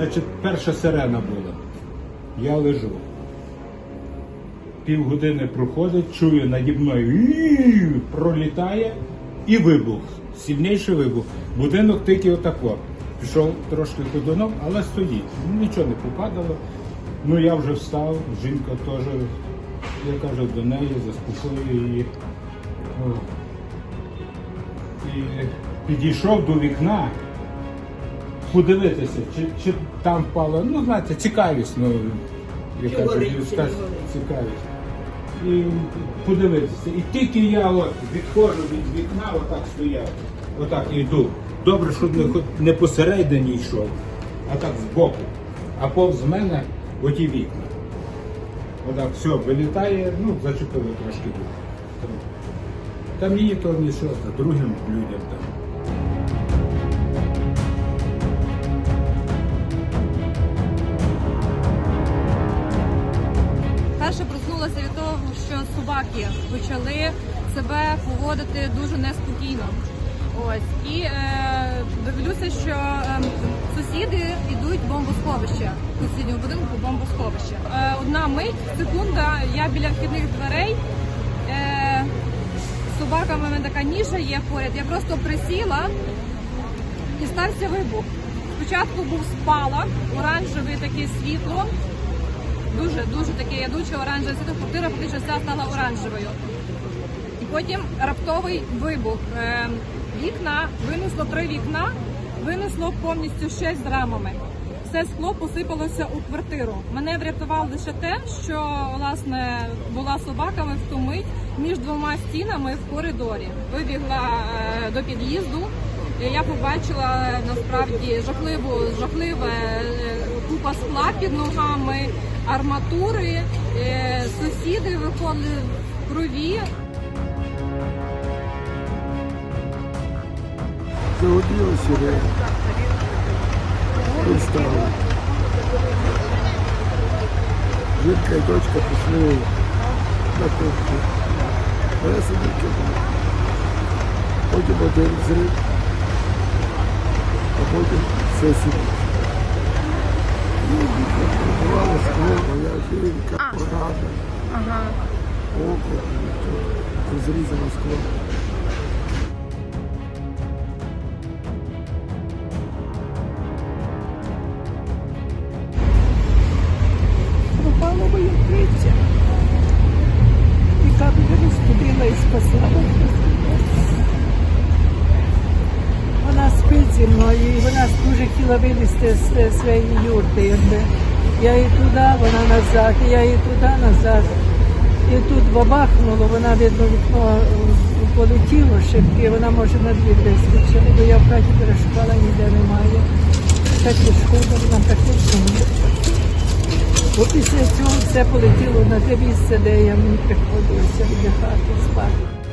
Значить, перша сирена була. Я лежу. Півгодини проходить, чую наді пролітає і вибух. Сильніший вибух. Будинок тільки отако. Пішов трошки ходуном, але стоїть. Нічого не попадало. Ну я вже встав, жінка теж, я кажу до неї, заспокоюю її. І підійшов до вікна подивитися, чи, чи там впало. Ну, знаєте, цікавість, ну, яка горить, чи не горить. цікавість. І подивитися. І тільки я от відходжу від вікна, отак стояв, отак йду. Добре, щоб не, не посередині йшов, а так збоку. А повз мене оті вікна. Отак все, вилітає, ну, зачепило трошки. Там, її то а другим людям там. Перше від того, що собаки почали себе поводити дуже неспокійно. Ось і е, дивлюся, що е, сусіди йдуть в бомбосховище в сусідньому будинку бомбосховище. Е, одна мить, секунда, я біля вхідних дверей. Е, з собаками в мене така ніша є поряд. Я просто присіла і стався вибух. Спочатку був спалах, оранжеве таке світло. Дуже дуже таке ядуче оранжеве світло. Квартира фактично вся стала оранжевою. І потім раптовий вибух. Е, Вікна винесло три вікна, винесло повністю шесть з рамами. Все скло посипалося у квартиру. Мене врятувало лише те, що власне була собаками в ту мить між двома стінами в коридорі. Вибігла е, до під'їзду. Я побачила е, насправді жахливу, жахливе е, купа скла під ногами, арматури, е, сусіди виходили в крові. Загубила сирена. Представила. Жінка і дочка пішли на кухню. А я сидів кидав. Потім один зрив, а потім все сидів. Скло, моя жінка, порада, око, розрізано скло. Хотіла вилізти своєї юрти. Я її туди, вона назад, і я її туди, назад. І тут бабахнуло, вона видно вікно полетіло шибки, вона може на двір вискочила, бо я в хаті перешукала, ніде немає. Так і шкода, вона так і сумує. Бо після цього все полетіло на те місце, де я мені приходилося віддихати спати.